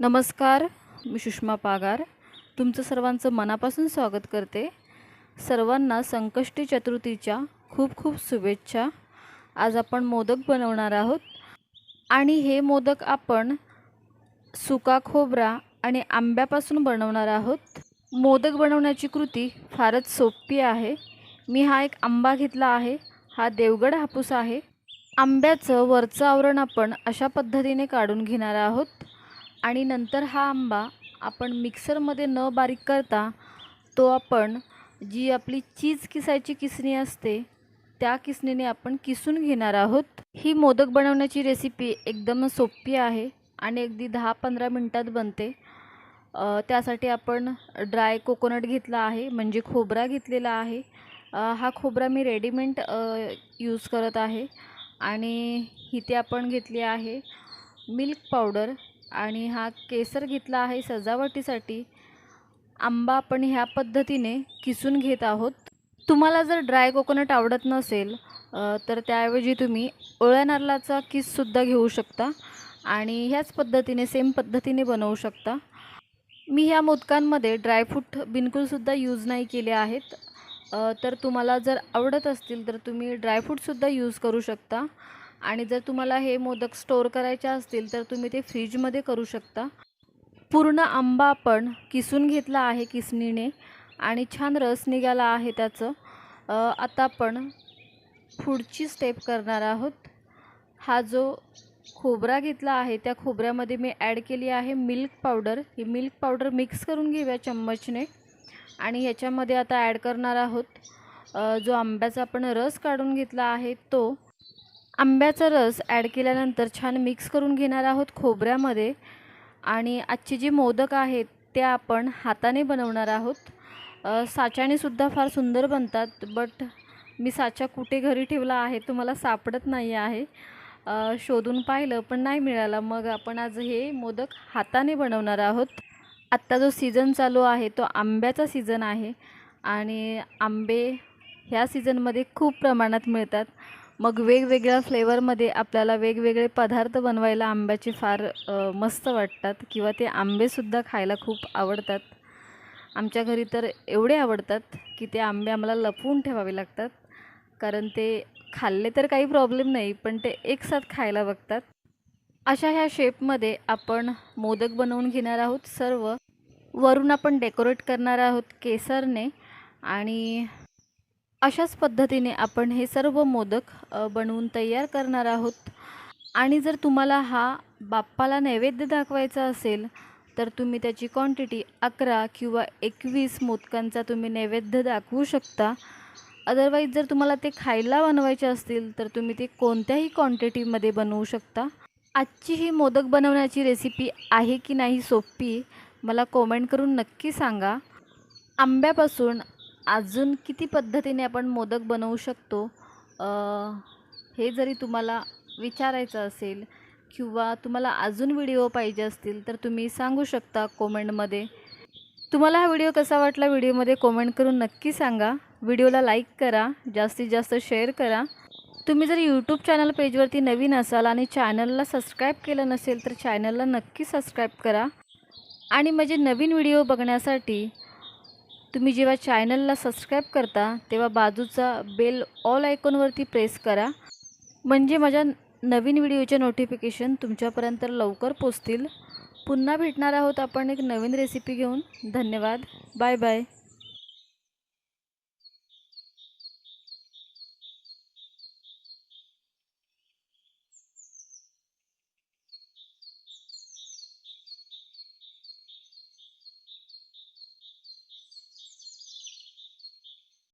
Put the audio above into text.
नमस्कार मी सुषमा पागार. तुमचं सर्वांचं मनापासून स्वागत करते. सर्वांना संकष्टी चतुर्थीच्या खूप खूप शुभेच्छा. आज आपण मोदक बनवणार आहोत. आणि हे मोदक आपण सुका खोबरा आणि आंब्यापासून बनवणार आहोत. मोदक बनवण्याची कृती फारच सोपी आहे. मी हा एक आंबा घेतला आहे. हा देवगड हापूस आहे. आंब्याचं वरचं आवरण आपण अशा पद्धतीने काढून घेणार आहोत. आणि नंतर हा आंबा आपण मिक्सरमध्ये न बारीक करता तो आपण जी आपली चीज किसायची किसणी असते त्या किसणीने आपण किसून घेणार आहोत. ही मोदक बनवण्याची रेसिपी एकदम सोपी आहे आणि अगदी दहा पंधरा मिनटात बनते. त्यासाठी आपण ड्राय कोकोनट घेतला आहे म्हणजे खोबरा घेतलेला आहे. हा खोबरा मी रेडीमेड यूज करत आहे. आणि इथे आपण घेतली आहे. मिल्क पावडर आणि हा केसर घेतला आहे सजावटीसाठी. आंबा आपण ह्या पद्धतीने किसून घेत आहोत. तुम्हाला जर ड्राय कोकोनट आवडत नसेल तर त्याऐवजी तुम्ही ओळ्या नारळाचा किससुद्धा घेऊ शकता आणि ह्याच पद्धतीने सेम पद्धतीने बनवू शकता. मी ह्या मोदकांमध्ये ड्रायफ्रूट बिलकुलसुद्धा यूज नाही केले आहेत. तर तुम्हाला जर आवडत असतील तर तुम्ही ड्रायफ्रूटसुद्धा यूज करू शकता. आणि जर तुम्हाला हे मोदक स्टोअर करायचे असतील तर तुम्ही ते फ्रीजमध्ये करू शकता. पूर्ण आंबा आपण किसून घेतला आहे किसणीने आणि छान रस निघाला आहे त्याचं. आता आपण पुढची स्टेप करणार आहोत. हा जो खोबरा घेतला आहे त्या खोबऱ्यामध्ये मी ॲड केली आहे मिल्क पावडर ही मिल्क पावडर मिक्स करून घेऊया चम्मचने. आणि ह्याच्यामध्ये आता ॲड करणार आहोत. जो आंब्याचा आपण रस काढून घेतला आहे तो आंब्याचा रस ॲड केल्यानंतर छान मिक्स करून घेणार आहोत खोबऱ्यामध्ये. आणि आजचे जे मोदक आहेत ते आपण हाताने बनवणार आहोत. साच्यानेसुद्धा फार सुंदर बनतात बट मी साचा कुठे घरी ठेवला आहे तुम्हाला सापडत नाही आहे. शोधून पाहिलं पण नाही मिळालं. मग आपण आज हे मोदक हाताने बनवणार आहोत. आत्ता जो सीझन चालू आहे तो आंब्याचा सीझन आहे. आणि आंबे ह्या सीझनमध्ये खूप प्रमाणात मिळतात. मग वेगवेगळ्या फ्लेवरमध्ये आपल्याला वेगवेगळे पदार्थ बनवायला आंब्याचे फार मस्त वाटतात. किंवा ते आंबेसुद्धा खायला खूप आवडतात. आमच्या घरी तर एवढे आवडतात की ते आंबे आम्हाला लपवून ठेवावे लागतात. कारण ते खाल्ले तर काही प्रॉब्लेम नाही पण ते एकसाथ खायला बघतात. अशा ह्या शेपमध्ये आपण मोदक बनवून घेणार आहोत सर्व. वरून आपण डेकोरेट करणार आहोत केसरने. आणि अशाच पद्धतीने आपण हे सर्व मोदक बनवून तयार करणार आहोत. आणि जर तुम्हाला हा बाप्पाला नैवेद्य दाखवायचा असेल तर तुम्ही त्याची क्वांटिटी अकरा किंवा एकवीस मोदकांचा तुम्ही नैवेद्य दाखवू शकता. अदरवाईज जर तुम्हाला ते खायला बनवायचे असतील तर तुम्ही ते कोणत्याही क्वांटिटीमध्ये बनवू शकता. आजची ही मोदक बनवण्याची रेसिपी आहे की नाही सोपी मला कॉमेंट करून नक्की सांगा. आंब्यापासून अजून किती पद्धतीने आपण मोदक बनवू शकतो? हे जरी तुम्हाला विचारायचं असेल किंवा तुम्हाला अजून व्हिडिओ पाहिजे असतील तर तुम्ही सांगू शकता कोमेंटमध्ये. तुम्हाला हा व्हिडिओ कसा वाटला व्हिडिओमध्ये कॉमेंट करून नक्की सांगा. व्हिडिओला लाईक करा जास्तीत जास्त शेअर करा. तुम्ही जर यूट्यूब चॅनल पेजवरती नवीन असाल आणि चॅनलला सबस्क्राईब केलं नसेल तर चॅनलला नक्की सबस्क्राईब करा. आणि माझे नवीन व्हिडिओ बघण्यासाठी तुम्ही जेव्हा चॅनलला सबस्क्राईब करता तेव्हा बाजूचा बेल ऑल आयकॉनवरती प्रेस करा. म्हणजे माझ्या नवीन व्हिडिओचे नोटिफिकेशन तुमच्यापर्यंत लवकर पोचतील. पुन्हा भेटणार आहोत आपण एक नवीन रेसिपी घेऊन. धन्यवाद. Bye bye